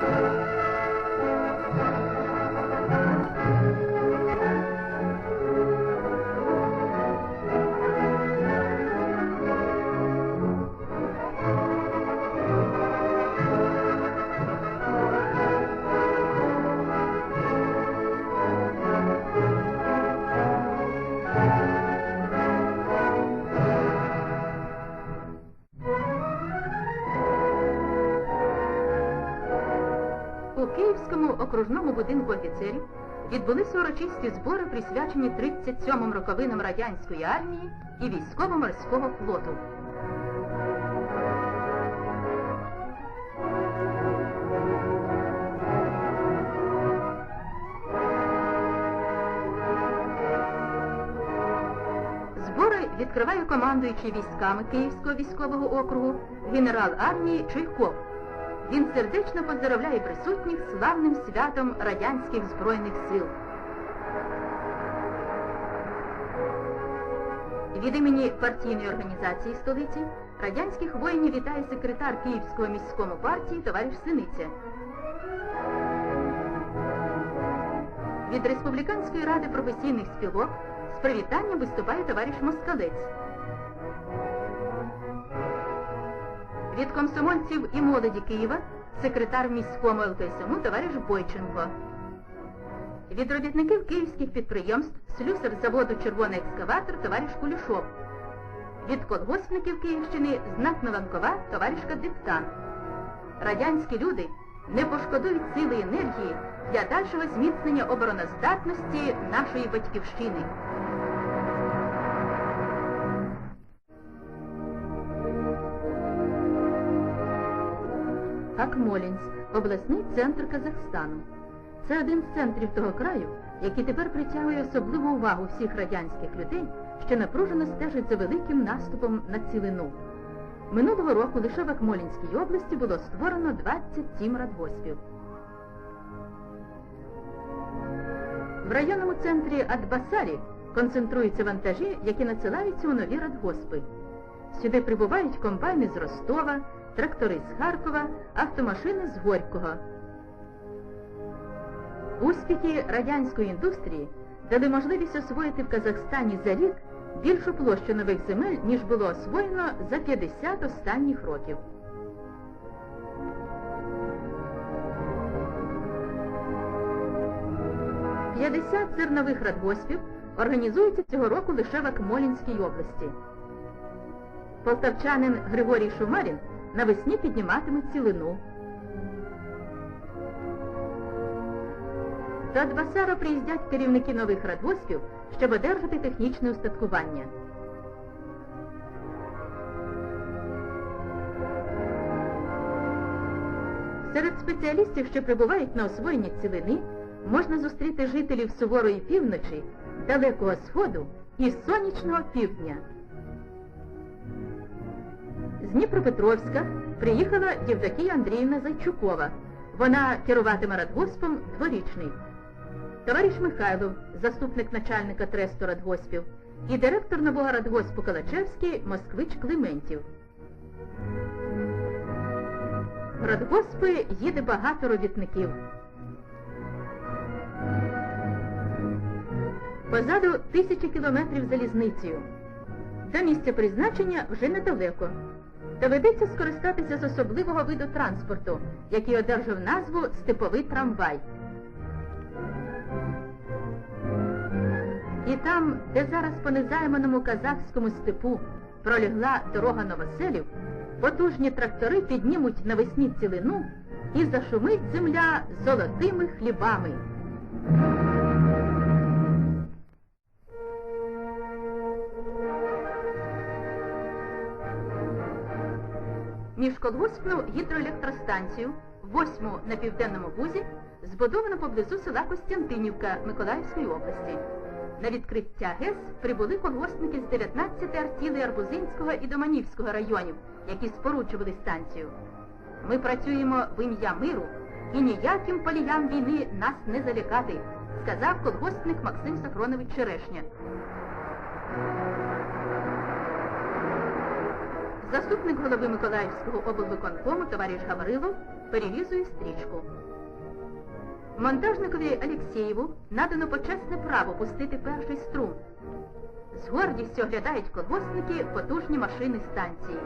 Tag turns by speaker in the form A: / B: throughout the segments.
A: У окружному будинку офіцерів відбулися урочисті збори, присвячені 37-м роковинам радянської армії і військово-морського флоту. Збори відкриває командуючий військами Київського військового округу генерал армії Чуйков. Він сердечно поздоровляє присутніх славним святом радянських збройних сил. Від імені партійної організації столиці радянських воїнів вітає секретар Київського міському партії товариш Синиця. Від Республіканської ради професійних спілок з привітанням виступає товариш Москалець. Від комсомольців і молоді Києва секретар міському ЛКСМу товариш Бойченко. Від робітників київських підприємств слюсар заводу Червоний екскаватор товариш Кулішов. Від колгоспників Київщини знатно Ванкова товаришка Диптан. Радянські люди не пошкодують сили енергії для дальшого зміцнення обороноздатності нашої батьківщини. Акмолінськ обласний центр Казахстану. Це один з центрів того краю, який тепер притягує особливу увагу всіх радянських людей, що напружено стежать за великим наступом на цілину. Минулого року лише в Акмолінській області було створено 27 радгоспів. В районному центрі Адбасарі концентруються вантажі, які надсилаються у нові радгоспи. Сюди прибувають комбайни з Ростова, трактори з Харкова, автомашини з Горького. Успіхи радянської індустрії дали можливість освоїти в Казахстані за рік більшу площу нових земель, ніж було освоєно за 50 останніх років. П'ятдесят зернових радгоспів організуються цього року лише в Акмолінській області. Полтавчанин Григорій Шумарін навесні підніматиме цілину. До Адбасара приїздять керівники нових радгоспів, щоб одержати технічне устаткування. Серед спеціалістів, що прибувають на освоєння цілини, можна зустріти жителів суворої півночі, далекого сходу і сонячного півдня. Дніпропетровська приїхала Євдокія Андріївна Зайчукова. Вона керуватиме радгоспом дворічний. Товариш Михайлов, заступник начальника тресту радгоспів, і директор нового радгоспу Калачевський Москвич Климентів. В радгоспи їде багато робітників. Позаду тисячі кілометрів залізницею. До місця призначення вже недалеко. Доведеться скористатися з особливого виду транспорту, який одержав назву степовий трамвай. І там, де зараз по незайманому казахському степу пролягла дорога новоселів, потужні трактори піднімуть навесні цілину і зашумить земля золотими хлібами. Міжколгоспну гідроелектростанцію, восьму на південному бузі, збудовано поблизу села Костянтинівка Миколаївської області. На відкриття ГЕС прибули колгоспники з 19 артілей Арбузинського і Доманівського районів, які споруджували станцію. Ми працюємо в ім'я миру і ніяким поліям війни нас не залякати, сказав колгоспник Максим Сафронович Черешня. Заступник голови Миколаївського облвиконкому товариш Гаврилов перерізує стрічку. Монтажникові Алєксєєву надано почесне право пустити перший струм. З гордістю оглядають колгоспники потужні машини станції.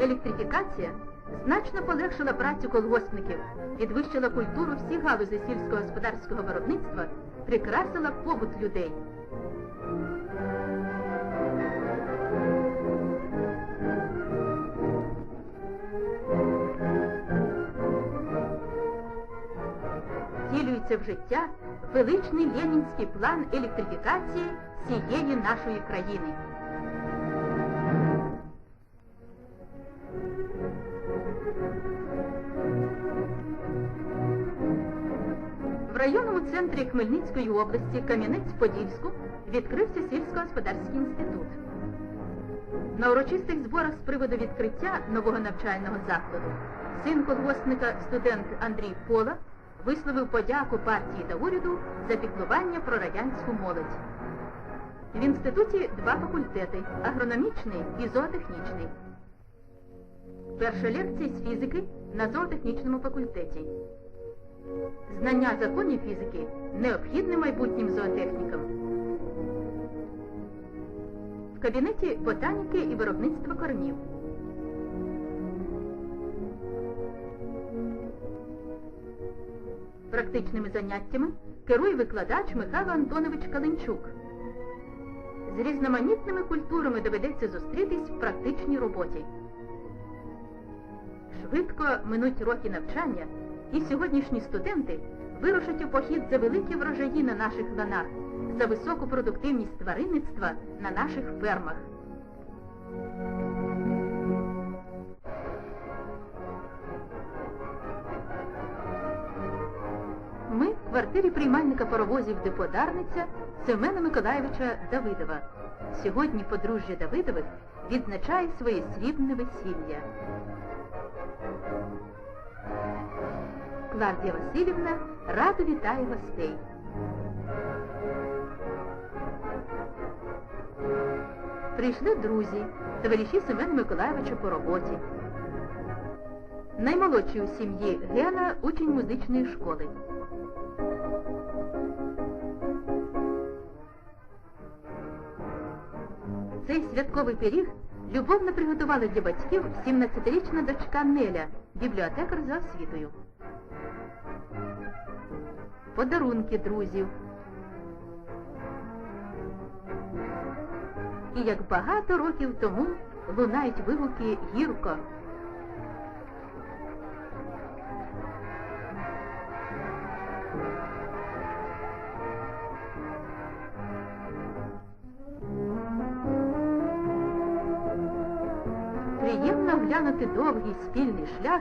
A: Електрифікація значно полегшила працю колгоспників, підвищила культуру всіх галузей сільськогосподарського виробництва, прикрасила побут людей. Втілюється в життя величний ленінський план електрифікації всієї нашої країни. Районному центрі Хмельницької області Кам'янець-Подільську відкрився сільськогосподарський інститут. На урочистих зборах з приводу відкриття нового навчального закладу син колгоспника студент Андрій Пола висловив подяку партії та уряду за піклування про радянську молодь. В інституті два факультети агрономічний і зоотехнічний. Перша лекція з фізики на зоотехнічному факультеті. Знання законів фізики необхідне майбутнім зоотехнікам. В кабінеті ботаніки і виробництва кормів. Практичними заняттями керує викладач Михайло Антонович Каленчук. З різноманітними культурами доведеться зустрітись в практичній роботі. Швидко минуть роки навчання, і сьогоднішні студенти вирушать у похід за великі врожаї на наших ланах, за високу продуктивність тваринництва на наших фермах. Ми в квартирі приймальника паровозів депо Дарниця Семена Миколаєвича Давидова. Сьогодні подружжя Давидових відзначає своє срібне весілля. Клавдія Васильівна радо вітає гостей. Прийшли друзі, товариші Семена Миколаєвича по роботі. Наймолодший у сім'ї Гена учень музичної школи. Цей святковий пиріг любовно приготувала для батьків 17-річна дочка Неля, бібліотекар за освітою. Подарунки друзів. І як багато років тому лунають вигуки гірко. Приємно глянути довгий спільний шлях,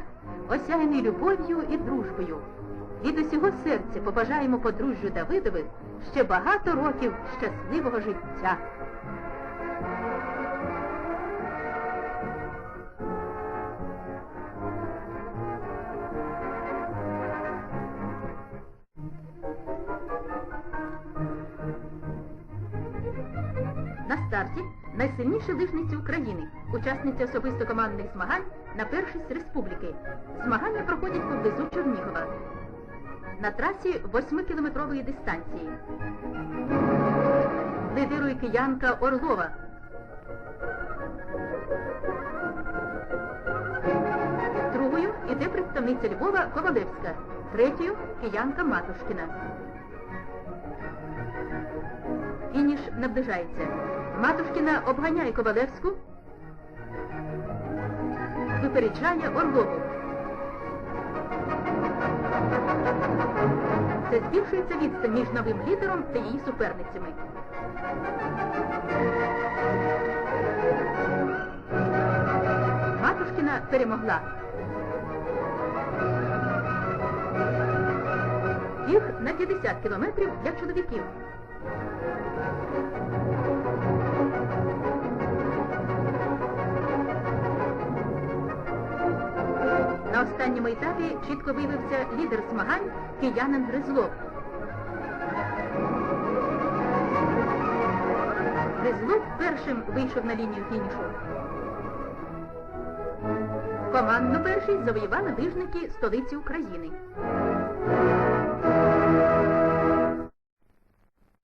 A: осяяний любов'ю і дружбою. Від усього серця побажаємо подружжю Давидових ще багато років щасливого життя. На старті найсильніші лижниці України, учасниці особисто командних змагань на першість республіки. Змагання проходять поблизу Чернігова. На трасі 8-кілометрової дистанції. Лидирує киянка Орлова. Другою іде представниця Львова Ковалевська. Третьою киянка Матушкіна. Фініш наближається. Матушкіна обганяє Ковалевську, випереджає Орлову. Це збільшується відстань між новим лідером та її суперницями. Матушкіна перемогла. Біг на 50 кілометрів для чоловіків. На останньому етапі чітко виявився лідер змагань киянин Гризлов. Гризлов першим вийшов на лінію фінішу. Командно першість завоювали лижники столиці України.